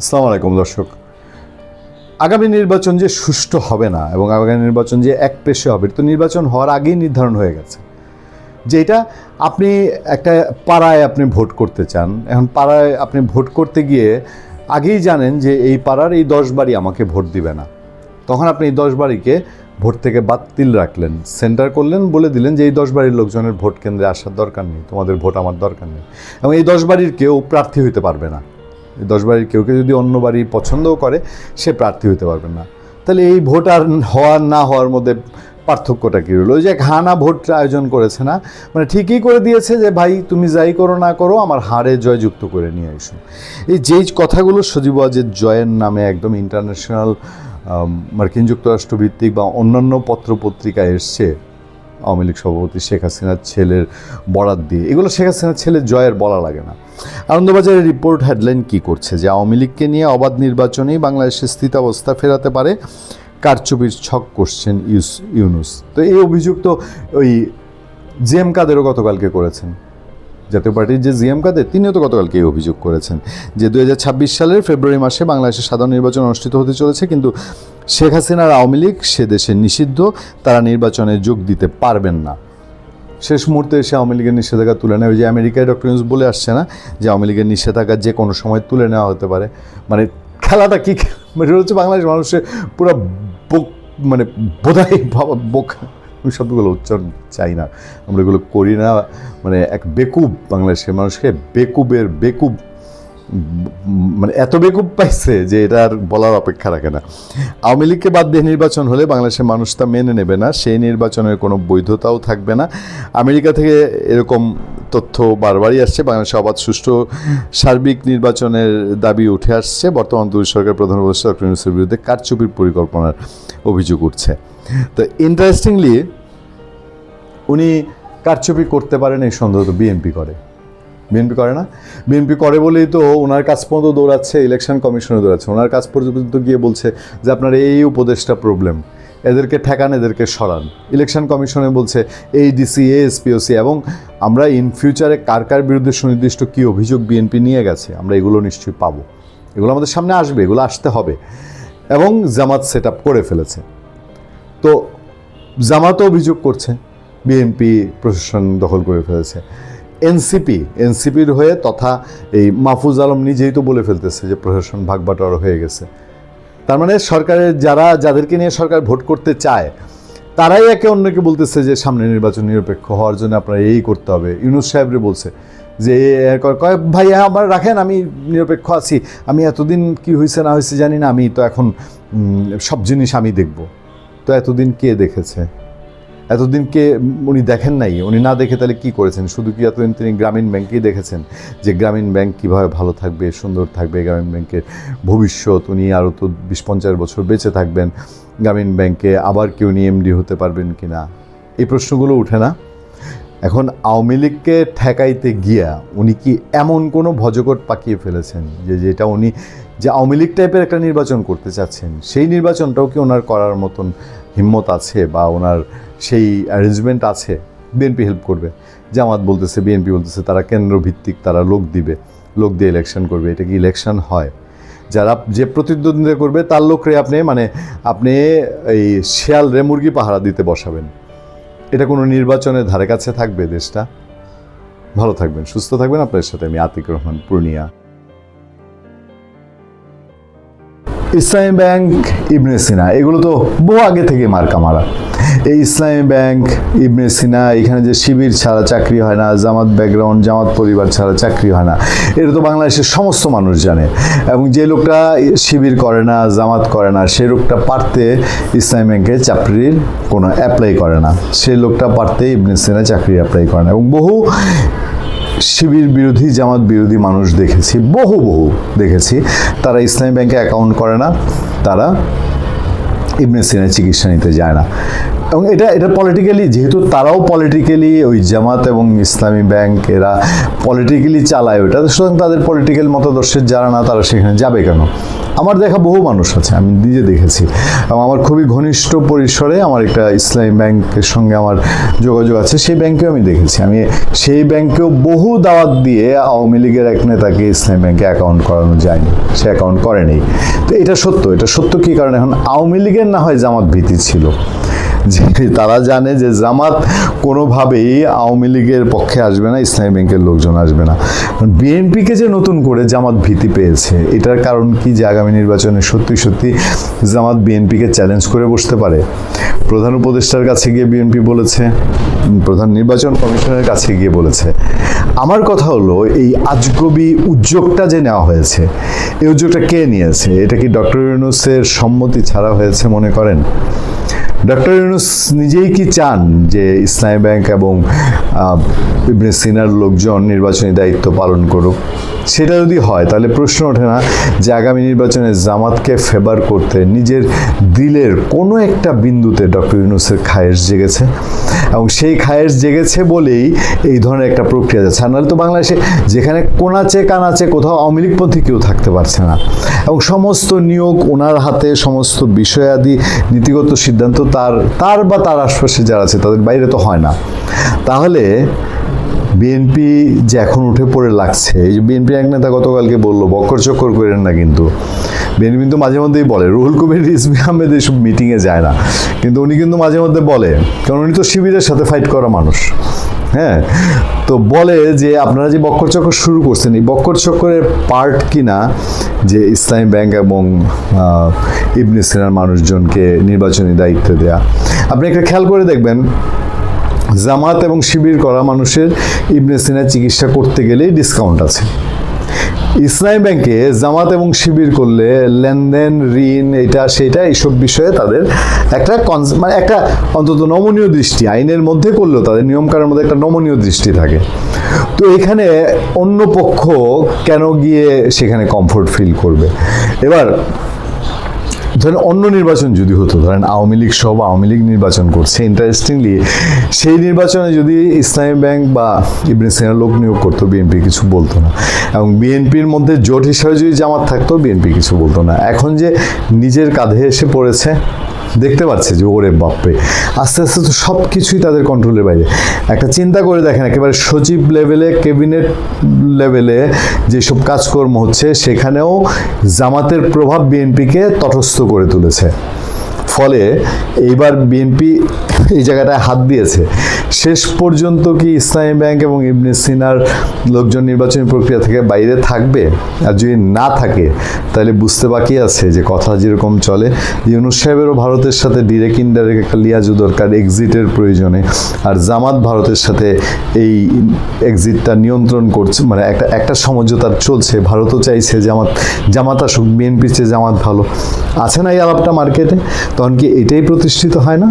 আসসালামু আলাইকুম, দর্শক। আগামী নির্বাচন যে সুষ্ঠু হবে না এবং আগামী নির্বাচন যে এক পেশে হবে তো নির্বাচন হওয়ার আগেই নির্ধারণ হয়ে গেছে। যে এটা আপনি একটা পাড়ায় আপনি ভোট করতে চান, এখন পাড়ায় আপনি ভোট করতে গিয়ে আগেই জানেন যে এই পাড়ার এই দশ বাড়ি আমাকে ভোট দিবে না। তখন আপনি এই দশ বাড়িকে ভোট থেকে বাতিল রাখলেন, সেন্টার করলেন, বলে দিলেন যে এই দশ বাড়ির লোকজনের ভোট কেন্দ্রে আসার দরকার নেই, তোমাদের ভোট আমার দরকার নেই। এবং এই দশ বাড়ির কেউ প্রার্থী হইতে পারবে না। দশ বাড়ির কেউ কেউ যদি অন্য বাড়ি পছন্দও করে, সে প্রার্থী হতে পারবে না। তাহলে এই ভোট আর হওয়ার না হওয়ার মধ্যে পার্থক্যটা কী রইল? ওই যে ঘানা ভোট আয়োজন করেছে না? মানে ঠিকই করে দিয়েছে যে, ভাই, তুমি যাই করো না করো, আমার হারে জয়যুক্ত করে নিয়ে এসো এই যেই কথাগুলো সজীব ওয়াজেদ জয়ের নামে একদম ইন্টারন্যাশনাল মার্কিন যুক্তরাষ্ট্র ভিত্তিক বা অন্যান্য পত্রপত্রিকায় এসছে আওয়ামী লীগ সভাপতি শেখ হাসিনার ছেলের বরাত দিয়ে। এগুলো শেখ হাসিনার ছেলের জয়ের বলা লাগে না। আনন্দবাজারের রিপোর্ট হেডলাইন কি করছে? যে আওয়ামী লীগকে নিয়ে অবাধ নির্বাচনেই বাংলাদেশের স্থিতাবস্থা ফেরাতে পারে কারচুপির ছক করছেন ইউস ইউনুস তো এই অভিযুক্ত ওই জেম কাদেরও গতকালকে করেছেন। জাতীয় পার্টির যে জিএম কাদের, তিনিও তো গতকালকে এই অভিযোগ করেছেন যে দু হাজার ছাব্বিশ সালের ফেব্রুয়ারি মাসে বাংলাদেশে সাধারণ নির্বাচন অনুষ্ঠিত হতে চলেছে, কিন্তু শেখ হাসিনার আওয়ামী লীগ সে দেশে নিষিদ্ধ, তারা নির্বাচনে যোগ দিতে পারবেন না। শেষ মুহূর্তে এসে আওয়ামী লীগের নিষেধাজ্ঞা তুলে নেয়, ওই যে আমেরিকায় ডক্টর ইউনুস বলে আসছে না যে আওয়ামী লীগের নিষেধাজ্ঞা যে কোনো সময় তুলে নেওয়া হতে পারে। মানে খেলাটা কি মানে হচ্ছে বাংলাদেশ মানুষের পুরো বোক মানে বোধাই বোক। আমি শব্দগুলো উচ্চারণ চাই না। আমরা এগুলো করি না। মানে এক বেকুব বাংলাদেশের মানুষকে বেকুবের বেকুব মানে এত বেকুব পাইছে যে এটা আর বলার অপেক্ষা রাখে না। আওয়ামী লীগকে বাদ দিয়ে নির্বাচন হলে বাংলাদেশের মানুষ তা মেনে নেবে না, সেই নির্বাচনের কোনো বৈধতাও থাকবে না। আমেরিকা থেকে এরকম তথ্য বারবারই আসছে, বাংলাদেশে অবাধ সুষ্ঠু সার্বিক নির্বাচনের দাবি উঠে আসছে। বর্তমান দুই সরকার প্রধান উপদেষ্টা ডক্টর ইউনুসের বিরুদ্ধে কারচুপির পরিকল্পনার অভিযোগ উঠছে। তো ইন্টারেস্টিংলি উনি কারচুপি করতে পারেন এই সন্দেহ তো বিএনপি করে। বিএনপি করে না। বিএনপি করে বলেই তো ওনার কাছ পর্যন্ত দৌড়াচ্ছে ইলেকশন কমিশনে দৌড়াচ্ছে। ওনার কাছ পর্যন্ত গিয়ে বলছে যে আপনার এই উপদেশটা প্রবলেম এদেরকে ঠেকান, এদেরকে সরান। ইলেকশন কমিশনে বলছে, এই ডিসি এসপিওসি এবং আমরা ইন ফিউচারে কার কার বিরুদ্ধে সুনির্দিষ্ট কী অভিযোগ বিএনপি নিয়ে গেছে, আমরা এগুলো নিশ্চয়ই পাবো। এগুলো আমাদের সামনে আসবে, এগুলো আসতে হবে। এবং জামাত সেট করে ফেলেছে। তো জামাতও অভিযোগ করছে, বিএনপি প্রশাসন দখল করে ফেলেছে। এনসিপি এনসিপির হয়ে তথা এই মাহফুজ আলম নিজেই তো বলে ফেলতেছে যে প্রশাসন ভাগবাটোয়ারা হয়ে গেছে। তার মানে সরকারের যারা যাদেরকে নিয়ে সরকার ভোট করতে চায় তারাই একে অন্যকে বলতেছে যে সামনে নির্বাচন নিরপেক্ষ হওয়ার জন্য আপনারা এই করতে হবে। ইউনুস সাহেবরে বলছে যে কয় ভাই হ্যাঁ, আমার রাখেন আমি নিরপেক্ষ আছি। আমি এতদিন কি হয়েছে না হয়েছে জানি না আমি তো এখন সব জিনিস আমি দেখব। তো এতদিন কে দেখেছে? এতদিন কে উনি দেখেন নাই? উনি না দেখে তাহলে কি করেছেন? শুধু কি এতদিন তিনি গ্রামীণ ব্যাংকেই দেখেছেন যে গ্রামীণ ব্যাংক কীভাবে ভালো থাকবে, সুন্দর থাকবে গ্রামীণ ব্যাংকের ভবিষ্যৎ? উনি আরও তো বিশ পঞ্চাশ বছর বেঁচে থাকবেন। গ্রামীণ ব্যাংকে আবার কেউ নিয়ে এমডি হতে পারবেন কি না এই প্রশ্নগুলো উঠে না? এখন আওয়ামী লীগকে ঠেকাইতে গিয়া উনি কি এমন কোনো ভজকট পাকিয়ে ফেলেছেন যে যেটা উনি যে আওয়ামী লীগ টাইপের একটা নির্বাচন করতে চাচ্ছেন, সেই নির্বাচনটাও কি ওনার করার মতন হিম্মত আছে বা ওনার সেই অ্যারেঞ্জমেন্ট আছে বিএনপি হেল্প করবে। জামাত বলতেছে বিএনপি বলতেছে, তারা কেন্দ্র ভিত্তিক তারা লোক দিবে, লোক দিয়ে ইলেকশন করবে, এটা কি ইলেকশন হয়? যারা যে প্রতিদ্বন্দ্বিতা করবে, তার লোকরে আপনি মানে আপনি এই শিয়াল রে মুরগি পাহারা দিতে বসাবেন। এটা কোনো নির্বাচনের ধারে কাছে থাকবে দেশটা? ভালো থাকবেন, সুস্থ থাকবেন। আপনার সাথে আমি আতিক রহমান, পূর্ণিয়া। ইসলামী ব্যাংক, ইবনে সিনা, এগুলো তো বহু আগে থেকে মার্কা মারা। এই ইসলামী ব্যাংক, ইবনে সিনা, এখানে যে শিবির ছাড়া চাকরি হয় না, জামাত ব্যাকগ্রাউন্ড জামাত পরিবার ছাড়া চাকরি হয় না, এটা তো বাংলাদেশের সমস্ত মানুষ জানে। এবং যে লোকটা শিবির করে না, জামাত করে না সেই লোকটা পারতে ইসলামী ব্যাংকে চাকরির কোনো অ্যাপ্লাই করে না। সেই লোকটা পারতে ইবনে সিনা চাকরি অ্যাপ্লাই করে না। এবং বহু শিবির বিরোধী, জামাত বিরোধী মানুষ দেখেছি, বহু বহু দেখেছি। তারা ইসলামী ব্যাংকে অ্যাকাউন্ট করে না, তারা ইবনে সিনের চিকিৎসা নিতে যায় না। এবং এটা এটা পলিটিক্যালি যেহেতু তারাও পলিটিক্যালি ওই জামাত এবং ইসলামী ব্যাংক এরা পলিটিক্যালি চালায় ওটা সুতরাং তাদের পলিটিক্যাল মতাদর্শের যারা না, তারা সেখানে যাবে কেন? আমার দেখা বহু মানুষ আছে, আমি নিজে দেখেছি। এবং আমার খুবই ঘনিষ্ঠ পরিসরে আমার একটা ইসলামী ব্যাংকের সঙ্গে আমার যোগাযোগ আছে, সেই ব্যাংকেও আমি দেখেছি। আমি সেই ব্যাংকেও বহু দাওয়াত দিয়ে আওয়ামী লীগের এক নেতাকে ইসলামী ব্যাংকে অ্যাকাউন্ট করানো যায়নি, সে অ্যাকাউন্ট করেনি। তো এটা সত্য এটা সত্য কী কারণে? এখন আওয়ামী লীগের না হয় জামাত ভীতি ছিল। যে তারা জানে যে জামাত কোনোভাবেই আওয়ামী লীগের পক্ষে আসবে না, ইসলামী ব্যাংকের লোকজন আসবে না। বিএনপিকে যে নতুন করে জামাত ভীতি পেয়েছে, এটার কারণ কি যে আগামী নির্বাচনে সত্যি সত্যি জামাত বিএনপিকে চ্যালেঞ্জ করে বসতে পারে? প্রধান উপদেষ্টার কাছে গিয়ে বিএনপি বলেছে, প্রধান নির্বাচন কমিশনের কাছে গিয়ে বলেছে। আমার কথা হলো, এই আজগবি উদ্যোগটা যে নেওয়া হয়েছে, এই উদ্যোগটা কে নিয়েছে? এটা কি ডক্টর ইউনুসের সম্মতি ছাড়া হয়েছে মনে করেন? ডক্টর ইউনুস নিজেই কি চান যে ইসলামী ব্যাংক এবং ইবনে সিনার লোকজন নির্বাচনী দায়িত্ব পালন করুক? সেটা যদি হয়, তাহলে প্রশ্ন ওঠে না যে আগামী নির্বাচনে জামাতকে ফেভার করতে নিজের দিলের কোনো একটা বিন্দুতে ডক্টর ইউনুসের খায়েশ জেগেছে? এবং সেই খায়েশ জেগেছে বলেই এই ধরনের একটা প্রক্রিয়া যাচ্ছে। আর তো বাংলাদেশে যেখানে কোনাচে কানাচে কোথাও আওয়ামী লীগপন্থী কেউ থাকতে পারছে না। এবং সমস্ত নিয়োগ ওনার হাতে, সমস্ত বিষয়াদি, নীতিগত সিদ্ধান্ত তার তার বা তার আশপাশে যারা আছে, তাদের বাইরে তো হয় না। তাহলে বিএনপি যে এখন উঠে পড়ে লাগছে, এই যে বিএনপি এক নেতা গতকালকে বলল, বক্কর চক্কর করেন না কিন্তু। বিএনপি কিন্তু মাঝে মধ্যেই বলে, রুহুল কবির, রিজভি আহমেদ এইসব মিটিংয়ে যায় না। কিন্তু উনি কিন্তু মাঝে মধ্যে বলে, কারণ উনি তো শিবিরের সাথে ফাইট করা মানুষ। হ্যাঁ তো বলে যে আপনারা যে বক্কর চক্কর শুরু করছেন, এই বক্কর চক্করের পার্ট কিনা, যে ইসলামী ব্যাংক এবং ইবনে সিনার মানুষজনকে নির্বাচনী দায়িত্ব দেয়া। আপনি একটা খেয়াল করে দেখবেন, জামাত এবং শিবির করা মানুষের ইবনে সিনার চিকিৎসা করতে গেলেই ডিসকাউন্ট আছে। ইসলামী ব্যাংকে জামাত এবং শিবির করলে লেনদেন, ঋণ, এটা, সেটা, এইসব বিষয়ে তাদের একটা মানে একটা অন্তত নমনীয় দৃষ্টি, আইনের মধ্যে করলেও তাদের নিয়মকারের মধ্যে একটা নমনীয় দৃষ্টি থাকে। তো এখানে অন্য পক্ষ কেন গিয়ে সেখানে কমফোর্ট ফিল করবে? এবার ধরেন অন্য নির্বাচন যদি হতো, ধরেন আওয়ামী লীগ সব আওয়ামী লীগ নির্বাচন করছে ইন্টারেস্টিংলি সেই নির্বাচনে যদি ইসলামী ব্যাংক বা ইবনে সিনার লোক নিয়োগ করতো, বিএনপি কিছু বলতো না। এবং বিএনপির মধ্যে জোট হিসাবে যদি জামাত থাকতো, বিএনপি কিছু বলতো না। এখন যে নিজের কাঁধে এসে পড়েছে দেখতে পাচ্ছে যে ওরে বাপরে। আস্তে আস্তে তো সব কিছুই তাদের কন্ট্রোলের বাইরে। একটা চিন্তা করে দেখেন, একেবারে সচিব লেভেলে ক্যাবিনেট লেভেলে যেসব কাজকর্ম হচ্ছে, সেখানেও জামাতের প্রভাব বিএনপিকে তটস্থ করে তুলেছে। ফলে এইবার বিএনপি এই জায়গাটায় হাত দিয়েছে। শেষ পর্যন্ত কি ইসলামী ব্যাংক এবং ইবনে সিনার লোকজন নির্বাচনী প্রক্রিয়া থেকে বাইরে থাকবে? আর যদি না থাকে, তাহলে বুঝতে বাকি আছে যে কথা যেরকম চলে। ইউনুস সাহেবেরও ভারতের সাথে ডিরেক্ট ইনডাইরেক্ট একটা লিয়াজু দরকার এক্সিটের প্রয়োজনে। আর জামাত ভারতের সাথে এই এক্সিটটা নিয়ন্ত্রণ করছে মানে একটা একটা সমঝোতা চলছে। ভারতও চাইছে জামাত জামাত আসুক বিএনপির চেয়ে জামাত ভালো। আছে না এই আলাপটা মার্কেটে? তখন কি এটাই প্রতিষ্ঠিত হয় না?